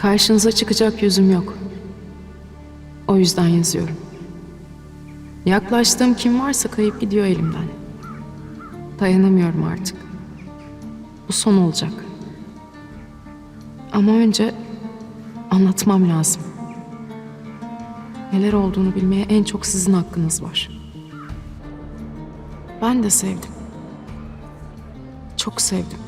Karşınıza çıkacak yüzüm yok. O yüzden yazıyorum. Yaklaştığım kim varsa kayıp gidiyor elimden. Dayanamıyorum artık. Bu son olacak. Ama önce anlatmam lazım. Neler olduğunu bilmeye en çok sizin hakkınız var. Ben de sevdim. Çok sevdim.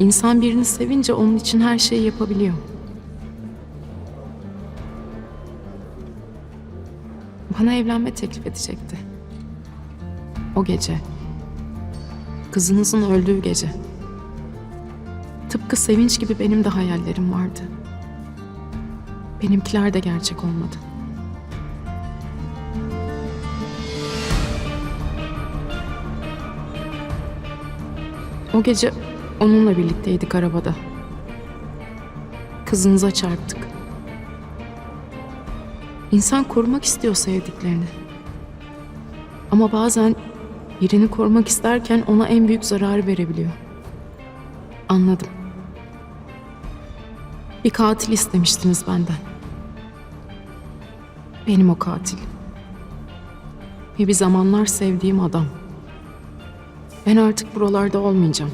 İnsan birini sevince onun için her şeyi yapabiliyor. Bana evlenme teklif edecekti. O gece. Kızınızın öldüğü gece. Tıpkı Sevinç gibi benim de hayallerim vardı. Benimkiler de gerçek olmadı. O gece onunla birlikteydik arabada. Kızınıza çarptık. İnsan korumak istiyor sevdiklerini. Ama bazen birini korumak isterken ona en büyük zararı verebiliyor. Anladım. Bir katil istemiştiniz benden. Benim o katil. Ve bir zamanlar sevdiğim adam. Ben artık buralarda olmayacağım.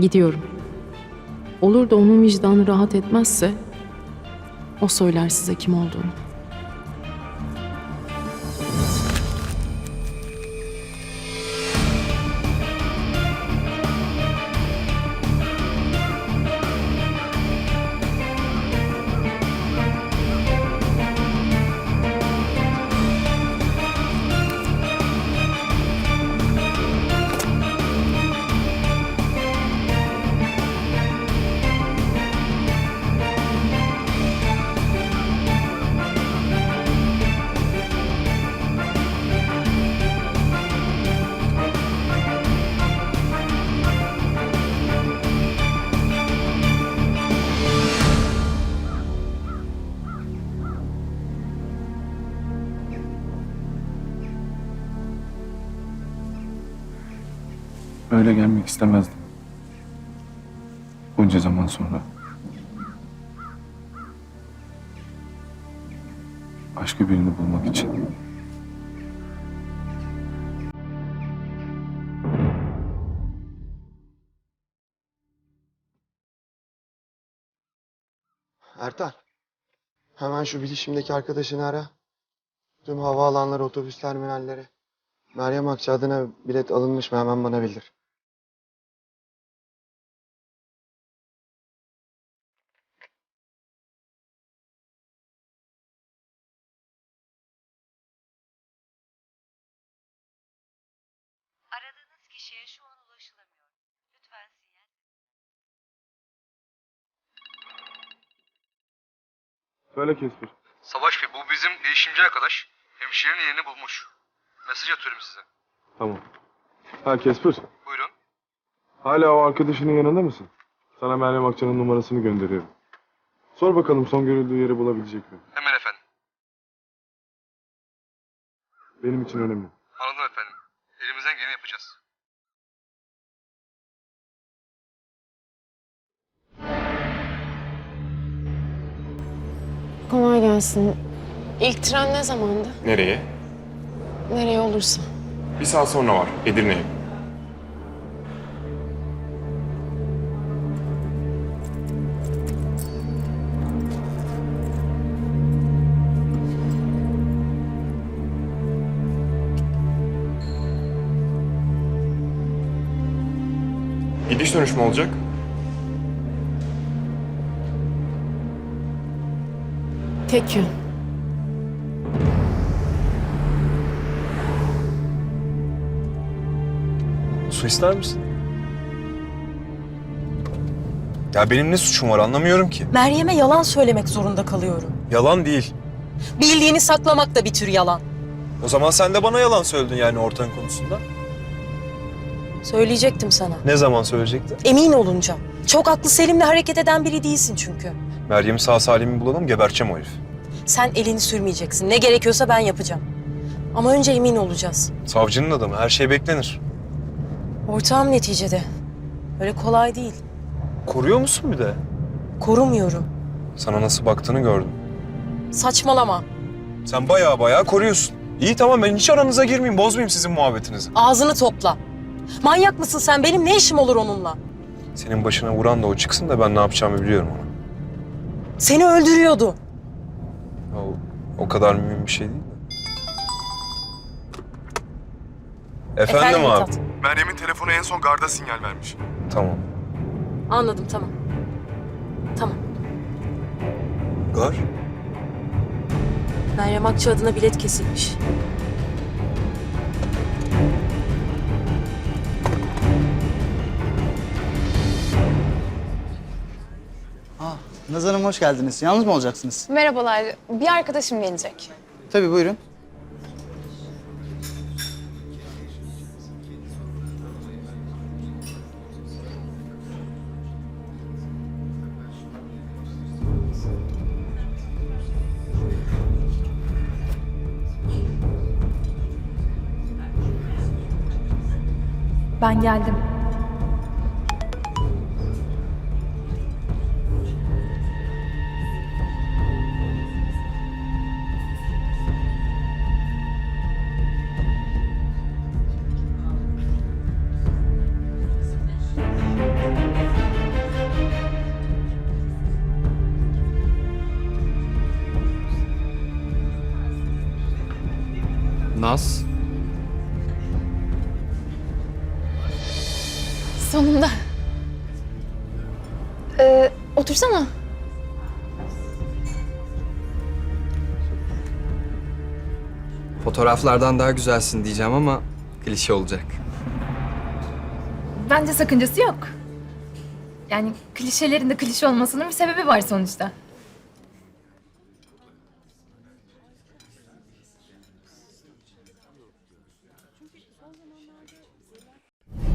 Gidiyorum. Olur da onun vicdanı rahat etmezse o söyler size kim olduğunu. Öyle gelmek istemezdim. Bunca zaman sonra. Başka birini bulmak için. Ertan. Hemen şu bilişimdeki arkadaşını ara. Tüm havaalanları, otobüs terminalleri. Meryem Akça adına bilet alınmış mı hemen bana bildir. Aradığınız kişiye şu an ulaşılamıyor. Lütfen sinyal. Söyle Kesper. Savaş Bey bu bizim değişimci arkadaş. Hemşirenin yerini bulmuş. Mesaj atıyorum size. Tamam. Ha Kesper. Buyurun. Hala o arkadaşının yanında mısın? Sana Meryem Akça'nın numarasını gönderiyorum. Sor bakalım son görüldüğü yeri bulabilecek mi? Hemen efendim. Benim için önemli. Kolay gelsin. İlk tren ne zamandı? Nereye? Nereye olursa. Bir saat sonra var. Edirne'ye. Gidiş dönüş mü olacak? Tek yön. Su ister misin? Ya benim ne suçum var anlamıyorum ki. Meryem'e yalan söylemek zorunda kalıyorum. Yalan değil. Bildiğini saklamak da bir tür yalan. O zaman sen de bana yalan söyledin yani ortağın konusunda. Söyleyecektim sana. Ne zaman söyleyecektin? Emin olunca. Çok aklı selimle hareket eden biri değilsin çünkü. Meryem'i sağ salim bulalım geberteceğim o herif. Sen elini sürmeyeceksin. Ne gerekiyorsa ben yapacağım. Ama önce emin olacağız. Savcının adamı her şey beklenir. Ortağım neticede. Öyle kolay değil. Koruyor musun bir de? Korumuyorum. Sana nasıl baktığını gördüm. Saçmalama. Sen baya baya koruyorsun. İyi tamam ben hiç aranıza girmeyeyim, bozmayayım sizin muhabbetinizi. Ağzını topla. Manyak mısın sen? Benim ne işim olur onunla? Senin başına vuran da o çıksın da ben ne yapacağımı biliyorum ona. Seni öldürüyordu. O, o kadar mühim bir şey değil de. Efendim, abi. Mithat. Meryem'in telefonu en son garda sinyal vermiş. Tamam. Anladım tamam. Tamam. Gar? Meryem Akça adına bilet kesilmiş. Naz Hanım hoş geldiniz. Yalnız mı olacaksınız? Merhabalar, bir arkadaşım gelecek. Tabii buyurun. Ben geldim. Sonunda. Ee, otursana. Fotoğraflardan daha güzelsin diyeceğim ama klişe olacak. Bence sakıncası yok. Yani klişelerin de klişe olmasının bir sebebi var sonuçta.